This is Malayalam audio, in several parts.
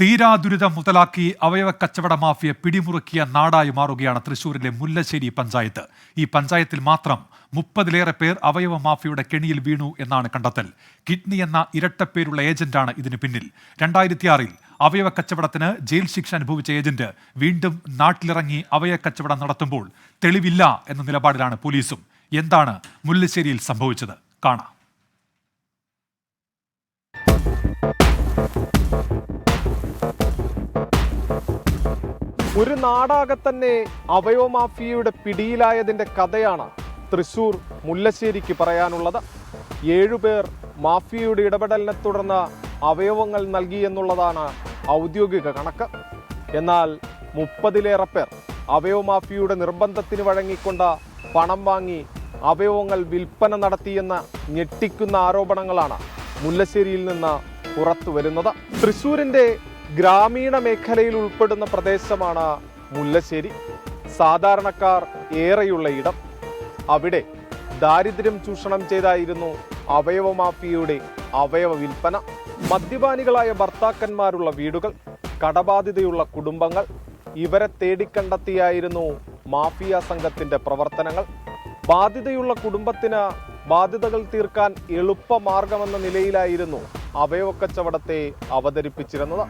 തീരാ ദുരിതം മുതലാക്കി അവയവ കച്ചവട മാഫിയ പിടിമുറുക്കിയ നാടായി മാറുകയാണ് തൃശൂരിലെ മുല്ലശ്ശേരി പഞ്ചായത്ത്. ഈ പഞ്ചായത്തിൽ മാത്രം മുപ്പതിലേറെ പേർ അവയവ മാഫിയയുടെ കെണിയിൽ വീണു എന്നാണ് കണ്ടെത്തൽ. കിഡ്നി എന്ന ഇരട്ടപ്പേരുള്ള ഏജന്റാണ് ഇതിന് പിന്നിൽ. രണ്ടായിരത്തി ആറിൽ അവയവ കച്ചവടത്തിന് ജയിൽ ശിക്ഷ അനുഭവിച്ച ഏജന്റ് വീണ്ടും നാട്ടിലിറങ്ങി അവയവ കച്ചവടം നടത്തുമ്പോൾ തെളിവില്ല എന്ന നിലപാടിലാണ് പോലീസും. എന്താണ് മുല്ലശ്ശേരിയിൽ സംഭവിച്ചത്? കാണാം. ഒരു നാടാകെ തന്നെ അവയവമാഫിയയുടെ പിടിയിലായതിന്റെ കഥയാണ് തൃശൂർ മുല്ലശ്ശേരിക്ക് പറയാനുള്ളത്. ഏഴുപേർ മാഫിയയുടെ ഇടപെടലിനെ തുടർന്ന് അവയവങ്ങൾ നൽകി എന്നുള്ളതാണ് ഔദ്യോഗിക കണക്ക്. എന്നാൽ മുപ്പതിലേറെ പേർ അവയവമാഫിയയുടെ നിർബന്ധത്തിന് വഴങ്ങിക്കൊണ്ട് പണം വാങ്ങി അവയവങ്ങൾ വിൽപ്പന നടത്തിയെന്ന ഞെട്ടിക്കുന്ന ആരോപണങ്ങളാണ് മുല്ലശ്ശേരിയിൽ നിന്ന് പുറത്തു വരുന്നത് തൃശൂരിന്റെ ഗ്രാമീണ മേഖലയിൽ ഉൾപ്പെടുന്ന പ്രദേശമാണ് മുല്ലശ്ശേരി. സാധാരണക്കാർ ഏറെയുള്ള ഇടം. അവിടെ ദാരിദ്ര്യം ചൂഷണം ചെയ്തായിരുന്നു അവയവ മാഫിയയുടെ അവയവ വിൽപ്പന. മദ്യപാനികളായ ഭർത്താക്കന്മാരുള്ള വീടുകൾ കടബാധിതയുള്ള കുടുംബങ്ങൾ ഇവരെ തേടിക്കണ്ടെത്തിയായിരുന്നു മാഫിയ സംഘത്തിന്റെ പ്രവർത്തനങ്ങൾ. ബാധ്യതയുള്ള കുടുംബത്തിന് ബാധ്യതകൾ തീർക്കാൻ എളുപ്പമാർഗമെന്ന നിലയിലായിരുന്നു അവയവക്കച്ചവടത്തെ അവതരിപ്പിച്ചിരുന്നത്.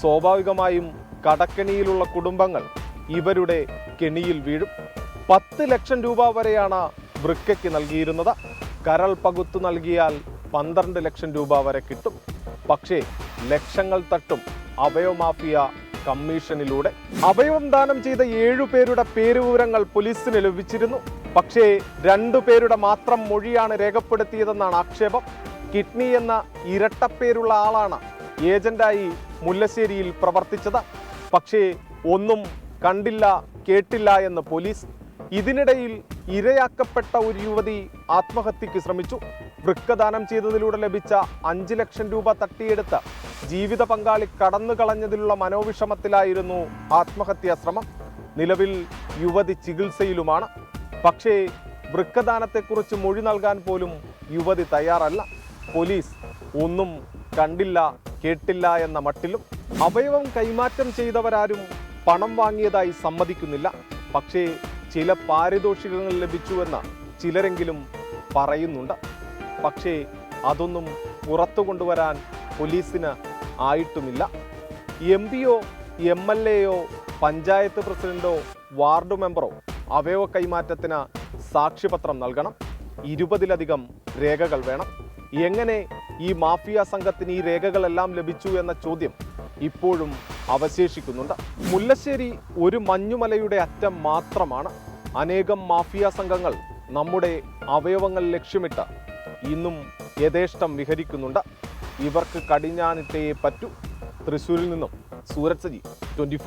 സ്വാഭാവികമായും കടക്കെണിയിലുള്ള കുടുംബങ്ങൾ ഇവരുടെ കെണിയിൽ വീഴും. പത്ത് ലക്ഷം രൂപ വരെയാണ് വൃക്കയ്ക്ക് നൽകിയിരുന്നത്. കരൾ പകുത്തു നൽകിയാൽ പന്ത്രണ്ട് ലക്ഷം രൂപ വരെ കിട്ടും. പക്ഷേ ലക്ഷങ്ങൾ തട്ടും അവയവമാഫിയ കമ്മീഷനിലൂടെ. അവയവം ദാനം ചെയ്ത ഏഴു പേരുടെ പേരുവിവരങ്ങൾ പോലീസിന് ലഭിച്ചിരുന്നു. പക്ഷേ രണ്ടു പേരുടെ മാത്രം മൊഴിയാണ് രേഖപ്പെടുത്തിയതെന്നാണ് ആക്ഷേപം. കിഡ്നി എന്ന ഇരട്ടപ്പേരുള്ള ആളാണ് ഏജന്റായി മുല്ലശ്ശേരിയിൽ പ്രവർത്തിച്ചത്. പക്ഷേ ഒന്നും കണ്ടില്ല കേട്ടില്ല എന്ന് പോലീസ് ഇതിനിടയിൽ ഇരയാക്കപ്പെട്ട ഒരു യുവതി ആത്മഹത്യക്ക് ശ്രമിച്ചു. വൃക്കദാനം ചെയ്തതിലൂടെ ലഭിച്ച അഞ്ച് ലക്ഷം രൂപ തട്ടിയെടുത്ത് ജീവിത പങ്കാളി കടന്നു കളഞ്ഞതിലുള്ള മനോവിഷമത്തിലായിരുന്നു ആത്മഹത്യാ ശ്രമം. നിലവിൽ യുവതി ചികിത്സയിലുമാണ്. പക്ഷേ വൃക്കദാനത്തെക്കുറിച്ച് മൊഴി നൽകാൻ പോലും യുവതി തയ്യാറല്ല. പോലീസ് ഒന്നും കണ്ടില്ല കേട്ടില്ല എന്ന മട്ടിലും അവയവം കൈമാറ്റം ചെയ്തവരാരും പണം വാങ്ങിയതായി സമ്മതിക്കുന്നില്ല. പക്ഷേ ചില പാരിതോഷികങ്ങൾ ലഭിച്ചുവെന്ന് ചിലരെങ്കിലും പറയുന്നുണ്ട്. പക്ഷേ അതൊന്നും പുറത്തു കൊണ്ടുവരാൻ പോലീസിന് ആയിട്ടുമില്ല. എം പിയോ എം എൽ എയോ പഞ്ചായത്ത് പ്രസിഡന്റോ വാർഡ് മെമ്പറോ അവയവ കൈമാറ്റത്തിന് സാക്ഷ്യപത്രം നൽകണം. ഇരുപതിലധികം രേഖകൾ വേണം. എങ്ങനെ ഈ മാഫിയ സംഘത്തിന് ഈ രേഖകളെല്ലാം ലഭിച്ചു എന്ന ചോദ്യം ഇപ്പോഴും അവശേഷിക്കുന്നുണ്ട്. മുല്ലശ്ശേരി ഒരു മഞ്ഞുമലയുടെ അറ്റം മാത്രമാണ് അനേകം മാഫിയ സംഘങ്ങൾ നമ്മുടെ അവയവങ്ങൾ ലക്ഷ്യമിട്ട് ഇന്നും യഥേഷ്ടം വിഹരിക്കുന്നുണ്ട്. ഇവർക്ക് കടിഞ്ഞാനിട്ടേ പറ്റൂ. തൃശ്ശൂരിൽ നിന്നും സൂരജ് സജി ട്വന്റി